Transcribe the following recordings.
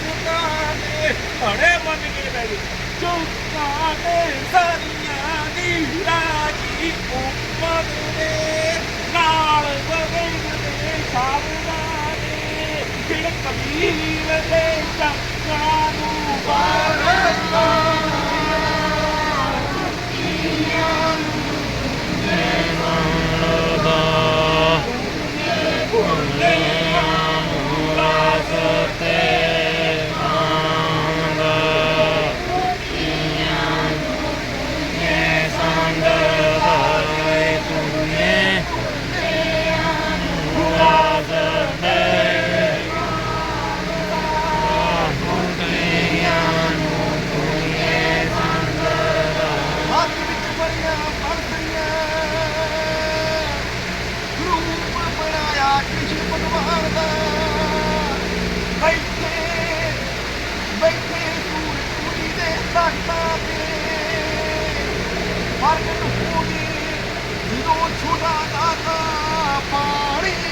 ਰੁਕਾਂ ਦੇ ਹੜੇ ਮੰਨ ਕੇ ਲੈ ਚੌਕਾਂ ਤੇ ਸਾਰੀਆਂ ਦੀ ਰਾਜੀ ਉਪਰ ਦੇ ਨਾਲ ਬਗਨ ਦੇ ਸ਼ਾਬਦਾ ਦੇ ਜਿਹੜੇ ਕਬੀਰ ਦੇ ਚੱਕਾਂ ਨੂੰ ਬਾਰਕਾ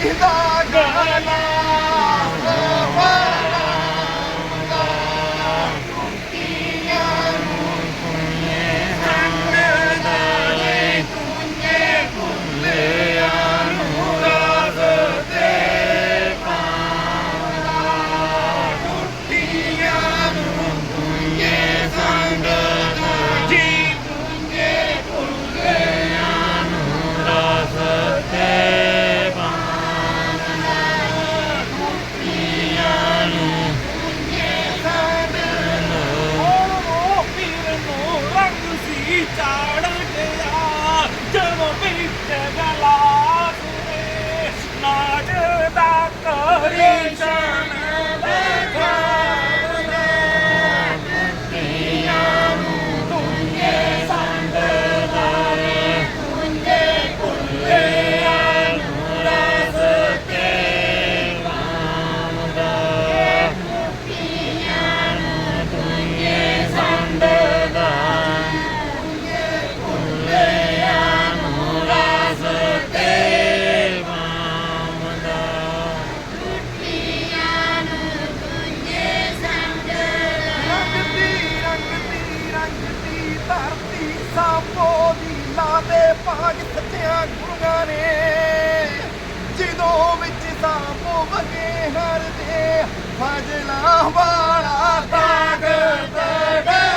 Kita ¡Oye! ਦੀ ਲਾਦੇ ਭਾਗ ਸੱਚਿਆ ਗੁਰੂਆਂ ਨੇ। ਜਦੋਂ ਵਿੱਚ ਸਾਪੋ ਵਗੇ ਹਰ ਦੇ। ਫਜਲਾ ਵਾਲਾ ਤਾਕਤ ਗਹਾਵਦਾ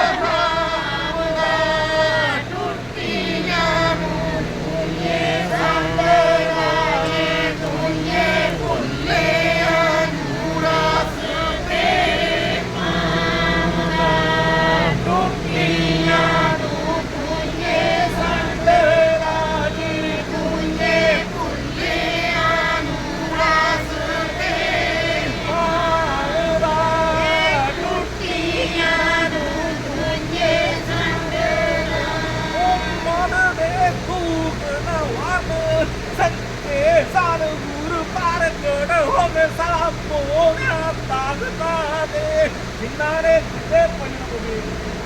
besarás tu boca tan tarde, finales de pollo,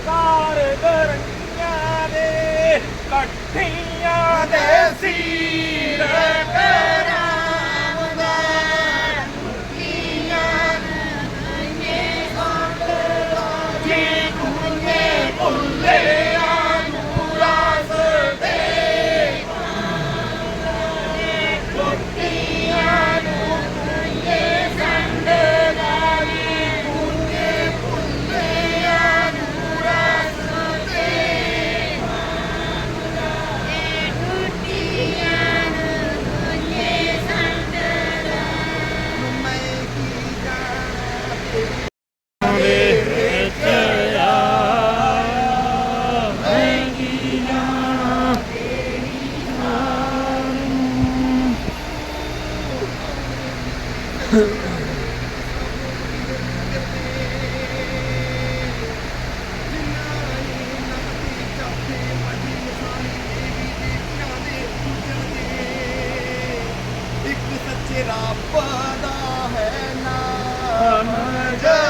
tarde de niña de, la niña de sida. ਦਾ ਹੈ ਨਾਮ ਜਪਾਇਆ